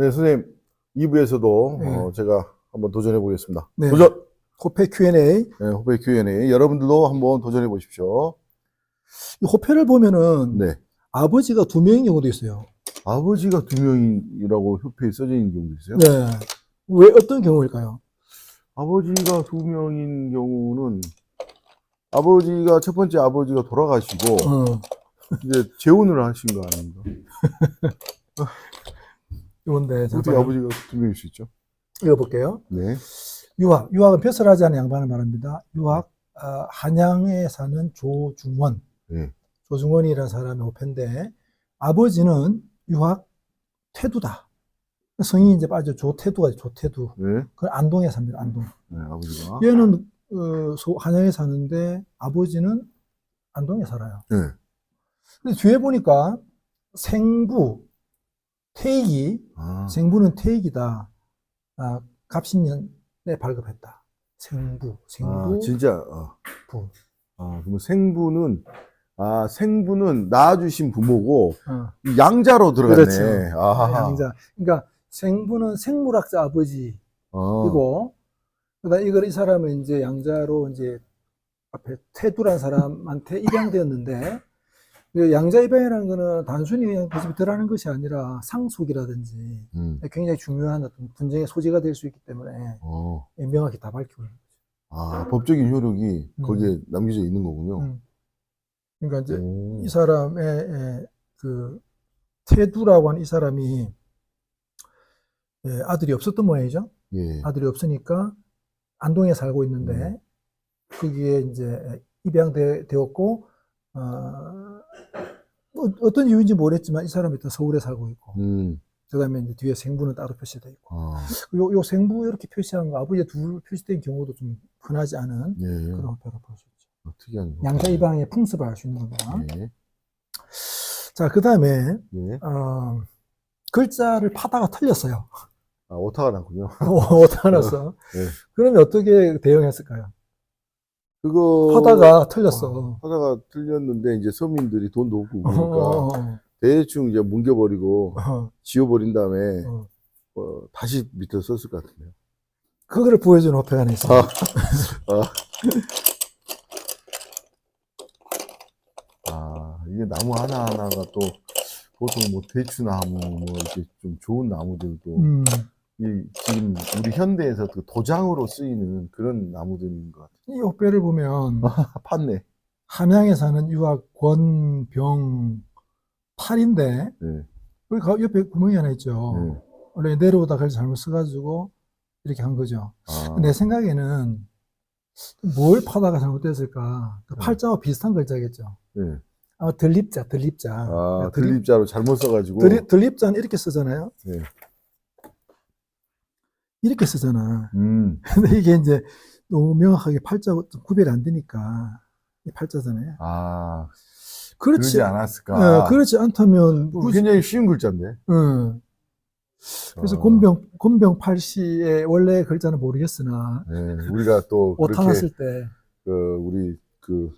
네, 선생님 2부에서도 네. 어, 제가 한번 도전해 보겠습니다. 네. 도전. 호패 Q&A. 네, 호배 Q&A 여러분들도 한번 도전해 보십시오. 이 호패를 보면은 네. 아버지가 두 명인 경우도 있어요. 아버지가 두 명이라고 협회에 써져 있는 경우도 있어요. 네. 왜 어떤 경우일까요? 아버지가 두 명인 경우는 아버지가 첫 번째 아버지가 돌아가시고 어. 이제 재혼을 하신 거 아닌가? 이건데 어떻게 잠깐 아버지가 두 명일 수 있죠? 읽어볼게요. 네. 유학. 유학은 벼슬하지 않은 양반을 말합니다. 유학 아, 한양에 사는 조중원. 네. 조중원이라는 사람의 호패인데 아버지는 유학 태두다. 성이 이제 빠져 조태두가 조태두. 네. 그 안동에 삽니다. 안동. 네, 아버지가. 얘는 어, 소- 한양에 사는데 아버지는 안동에 살아요. 네. 근데 뒤에 보니까 생부 태익이 아, 생부는 태익이다. 아, 갑신년에 발급했다. 생부, 생부, 아, 진짜. 어. 부. 아, 그러면 생부는 아, 생부는 낳아주신 부모고 어, 이 양자로 들어갔네. 그렇죠. 아하. 양자. 그러니까 생부는 생물학자 아버지이고, 어. 그다음 이걸 이 사람은 이제 양자로 이제 앞에 태두란 사람한테 입양되었는데 그 양자 입양이라는 거는 단순히 그냥 그 집에 들어가는 것이 아니라 상속이라든지 음. 굉장히 중요한 어떤 분쟁의 소지가 될 수 있기 때문에 어. 명확히 다 밝히고 있는 아, 법적인 효력이 음. 거기에 남겨져 있는 거군요. 음. 그러니까 이제 오. 이 사람의 에, 그 태두라고 하는 이 사람이 예, 아들이 없었던 모양이죠. 예. 아들이 없으니까 안동에 살고 있는데 음. 거기에 이제 입양되었고 어, 어떤 이유인지 모르겠지만 이 사람이 또 서울에 살고 있고 음. 그다음에 이제 뒤에 생부는 따로 표시되어 있고 아, 요, 요 생부 이렇게 표시한 거 아버지 둘 표시된 경우도 좀 흔하지 않은 예. 그런 형태로 볼수 있죠. 어, 특이한 거. 양자 입양의 풍습을 알 수 있는 겁니다. 예. 자, 그 다음에, 예. 어, 글자를 파다가 틀렸어요. 아, 오타가 났군요. 어디다 놨어? 예. 그러면 어떻게 대응했을까요? 그거. 파다가 틀렸어. 하다가 틀렸는데 이제 서민들이 돈도 없고 어, 그러니까 어, 대충 이제 뭉겨버리고 어, 지워버린 다음에 어. 어, 다시 밑에 썼을 것 같은데요. 그거를 보여주는 어폐가 하나. 아, 아. 아, 이게 나무 하나하나가 또 보통 뭐 대추나무 뭐 이렇게 좀 좋은 나무들도 음, 이 지금 우리 현대에서 그 도장으로 쓰이는 그런 나무들인 것 같아요. 이 어폐를 보면, 아, 팠네. 함양에 사는 유학 권병 8인데, 네. 여기 가- 옆에 구멍이 하나 있죠. 네. 원래 내려오다 글자 잘못 써가지고, 이렇게 한 거죠. 아, 내 생각에는 뭘 파다가 잘못됐을까? 그 네. 팔자와 비슷한 글자겠죠. 네. 아마 들립자, 들립자. 아, 들립, 들립자로 잘못 써가지고. 들립, 들립자는 이렇게 쓰잖아요. 네. 이렇게 쓰잖아. 음, 근데 이게 이제 너무 명확하게 팔자 구별이 안 되니까 이 팔자잖아요. 아, 그렇지, 않았을까. 어, 그렇지 않다면 또 무슨, 굉장히 쉬운 글자인데. 어. 그래서 어, 곤병 곤병 팔씨의 원래 글자는 모르겠으나 네, 우리가 또 오타 그렇게 났을 때 그 우리 그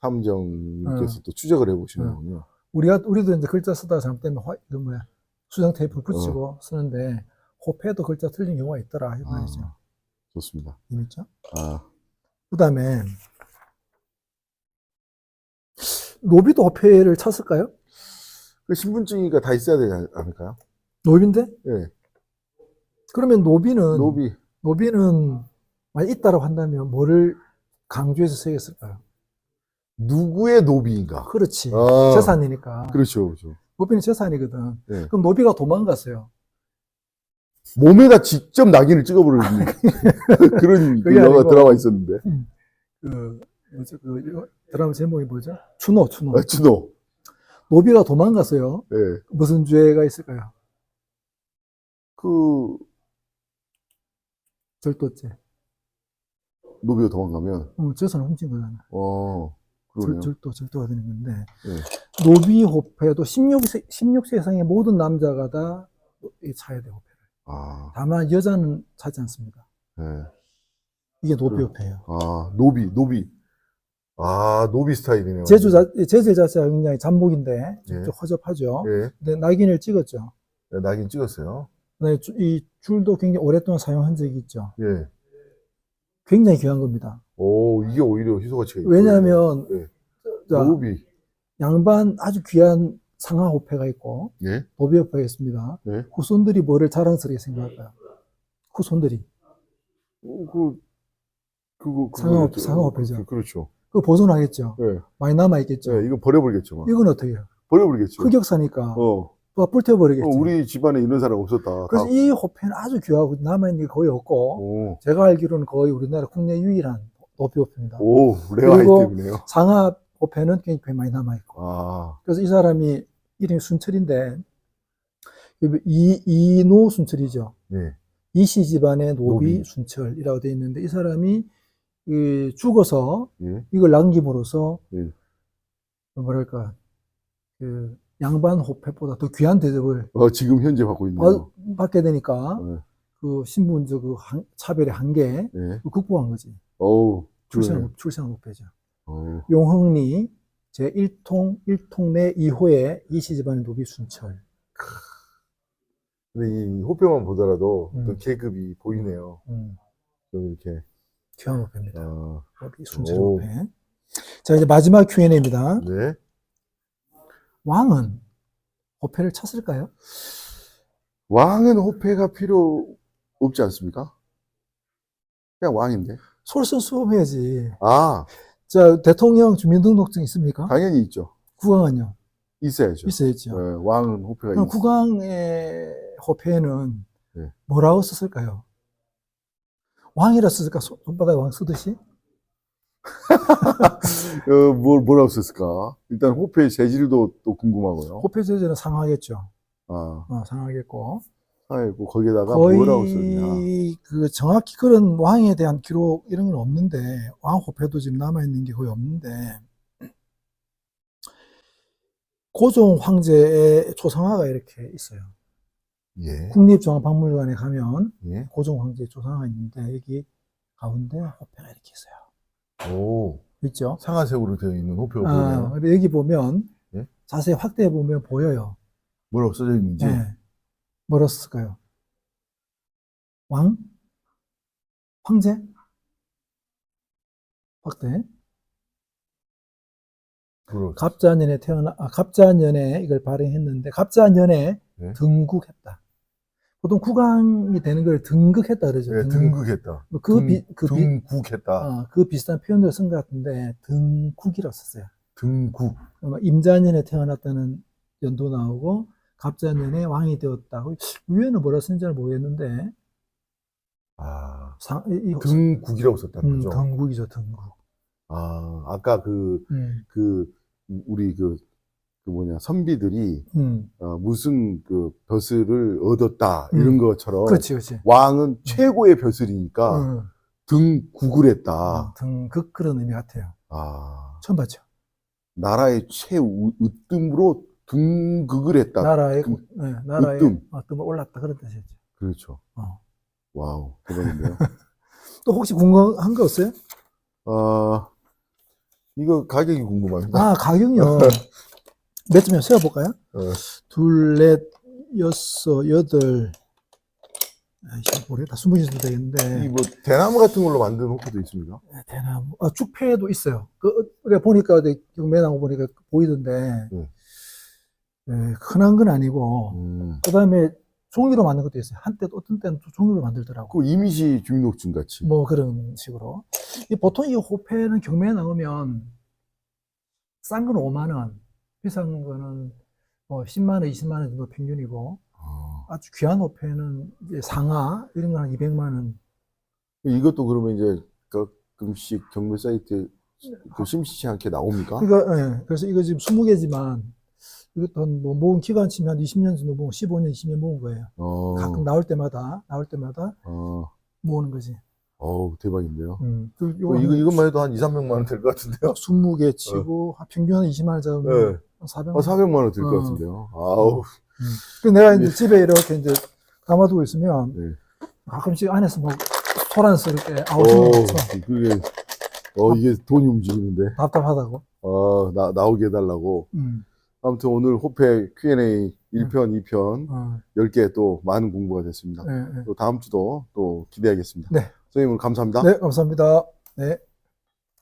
탐정님께서 또 추적을 해보시는군요. 우리가 우리도 이제 글자 쓰다가 잘못되면 화, 그 뭐야 수정 테이프를 붙이고 쓰는데 호패도 글자 틀린 경우가 있더라 이 말이죠. 아, 좋습니다. 재밌죠? 아, 그 다음에 노비도 호패를 쳤을까요? 그 신분증이가 다 있어야 되지 않을까요? 노비인데? 예. 그러면 노비는 노비. 노비는 만약 있다라고 한다면 뭐를 강조해서 쓰겠을까요? 누구의 노비인가? 그렇지 아, 재산이니까 그렇죠, 그렇죠. 노비는 재산이거든. 네. 그럼 노비가 도망갔어요. 몸에다 직접 낙인을 찍어버리는 그런 그 그게 영화 아니고- 드라마 있었는데. 그 뭐죠? 그 드라마 제목이 뭐죠? 추노 추노. 아, 준호. 노비가 도망갔어요. 예. 무슨 죄가 있을까요? 그 절도죄. 노비가 도망가면, 어, 재산을 훔친 거잖아. 어, 절, 그러네요. 절도, 절도가 되는 건데. 네. 노비 호패도 16세, 16세 이상의 모든 남자가 다 이 차야 돼, 호패를. 아, 다만 여자는 차지 않습니다. 예. 이게 노비. 호패예요. 아, 노비, 노비. 아, 노비 스타일이네요. 제주 자, 제재 자체가 굉장히 잡목인데 좀 예. 좀 허접하죠. 예. 근데 낙인을 찍었죠. 네, 낙인 찍었어요. 그다음에 주- 이 줄도 굉장히 오랫동안 사용한 적이 있죠. 예. 굉장히 귀한 겁니다. 오, 이게 오히려 희소 가치가 있고. 왜냐하면 네. 자, 노비. 양반 아주 귀한 상하 호패가 있고 예. 노비 호패가 있습니다. 네. 후손들이 뭐를 자랑스럽게 생각할까요? 후손들이 어, 그, 그거, 그거. 상하- 그랬죠. 상하 호패죠. 그, 그렇죠. 그거 보존하겠죠. 예. 많이 남아 있겠죠. 예, 이거 버려버리겠죠. 막. 이건 어떻게 해요? 버려버리겠죠. 흑역사니까 어. 또 불태워버리겠죠. 어, 우리 집안에 이런 사람 없었다. 그래서 다. 이 호패는 아주 귀하고 남아있는 게 거의 없고 오, 제가 알기로는 거의 우리나라 국내 유일한 노비 호패입니다. 오, 레어 아이템이네요. 상하 호패는 굉장히 많이 남아있고 아, 그래서 이 사람이 이름이 순철인데 이, 이노 순철이죠. 네. 이씨 집안의 노비, 노비. 순철이라고 되어 있는데 이 사람이 이 죽어서 예. 이걸 남김으로써 예. 뭐랄까 그 양반 호패보다 더 귀한 대접을 어, 지금 현재 받고 있네요. 받- 받게 되니까 네. 그 신분적 그 한- 차별의 한계 예. 극복한 거지. 출생 그러네. 출생 호패죠. 어, 용흥리 제 1통 1통 내 2호의 이씨 집안의 노비 순철. 근데 이 호표만 보더라도 음. 또 계급이 보이네요. 음, 좀 이렇게. 귀한 호패입니다. 아, 노비 순철 오. 호패. 자 이제 마지막 Q&A입니다. 네. 왕은 호패를 찼을까요? 왕은 호패가 필요 없지 않습니까? 그냥 왕인데. 솔선 수범해야지. 아, 자 대통령 주민등록증 있습니까? 당연히 있죠. 국왕은요? 있어야죠. 있어야죠. 네, 왕은 호패가 그럼 있 국왕의 호패는 네. 뭐라고 썼을까요? 왕이라 썼을까? 손- 손바닥에 왕 쓰듯이? 어, 뭘, 뭐라고 썼을까? 일단 호패의 재질도 또 궁금하고요. 호패 제재는 상하겠죠. 아, 어, 상하겠고. 하고 거기에다가 거의 뭐라고 썼냐. 그 정확히 그런 왕에 대한 기록 이런 건 없는데 왕 호패도 지금 남아 있는 게 거의 없는데 고종 황제의 초상화가 이렇게 있어요. 예, 국립중앙박물관에 가면 예. 고종 황제의 초상화가 있는데 여기 가운데 호패가 이렇게 있어요. 오, 있죠? 상아색으로 되어 있는 호표가 아, 보이네요. 여기 보면 예? 자세히 확대해 보면 보여요. 뭐라고 써져 있는지. 네. 뭐라 썼을까요? 왕? 황제? 확대. 뭐라고 갑자년에 태어나, 아, 갑자년에 이걸 발행했는데, 갑자년에 네. 등극했다. 보통 국왕이 되는 걸 등극했다 그러죠. 예, 등극 했다. 뭐 그, 비, 그, 비, 등국했다. 어, 그 비슷한 표현을 쓴 것 같은데, 등국이라고 썼어요. 등국. 아마 임자년에 태어났다는 연도 나오고, 갑자년에 왕이 되었다고. 위에는 뭐라 쓴지 잘 모르겠는데, 아, 상, 이, 이- 등국이라고 썼다는 음, 거죠. 등국이죠, 등국. 아, 아까 그, 음, 그, 우리 그, 그 뭐냐, 선비들이, 음. 어, 무슨 그 벼슬을 얻었다, 음. 이런 것처럼. 그렇지, 그렇지. 왕은 최고의 벼슬이니까 음, 등국을 했다. 등극 그런 의미 같아요. 아, 처음 봤죠. 나라의 최으뜸으로 등극을 했다. 나라의, 그- 네, 나라의 으뜸. 어떤 올랐다 그런 뜻이죠. 그렇죠. 어. 와우, 대박인데요. 또 혹시 궁금한 거 없어요? 아, 이거 가격이 궁금합니다. 아, 가격요. 몇 점이요? 세어볼까요? 어, 둘, 넷, 여섯, 여덟. 아이씨, 모르겠다. 개 정도 되겠는데. 이뭐 대나무 같은 걸로 만든 호프도 있습니까? 네, 대나무. 아, 축패도 있어요. 그, 우리가 보니까, 경매나무 보니까 보이던데, 네. 네, 흔한 건 아니고, 음. 그 다음에 종이로 만든 것도 있어요. 한때 어떤 때는 또 종이로 만들더라고. 그 이미지 주민등록증 같이. 뭐 그런 식으로. 이 보통 이 호패는 경매에 나오면 싼 건 5만 원, 비싼 거는 뭐 10만 원, 20만 원 정도 평균이고 아, 아주 귀한 호패는 이제 상하 이런 거는 200만 원. 이것도 그러면 이제 가끔씩 경매 사이트에 그 심시치 않게 나옵니까? 그러니까 예, 그래서 이거 지금 20개지만 이것도 한뭐 모은 기간 치면 한 20년 정도 모은 15년, 20년 모은 거예요. 어, 가끔 나올 때마다 나올 때마다 어, 모으는 거지. 어우, 대박인데요. 음. 그 어, 이거, 이것만 해도 한 2, 300만 원 될 것 같은데요? 20개 치고 한 평균 한 20만 원 잡으면 네. 한 400만 어, 원. 400만 원 될 것 어. 같은데요? 아우, 그 내가 이제 집에 이렇게 이제 담아두고 있으면 네. 가끔씩 안에서 뭐 소란스럽게 오, 아우성면서 그게, 어, 이게 돈이 움직이는데. 답답하다고. 어, 나, 나오게 해달라고. 음. 아무튼 오늘 호패 Q&A 1편, 2편 어, 10개 또 많은 공부가 됐습니다. 예, 예. 또 다음 주도 또 기대하겠습니다. 네. 선생님 오늘 감사합니다. 네, 감사합니다. 네.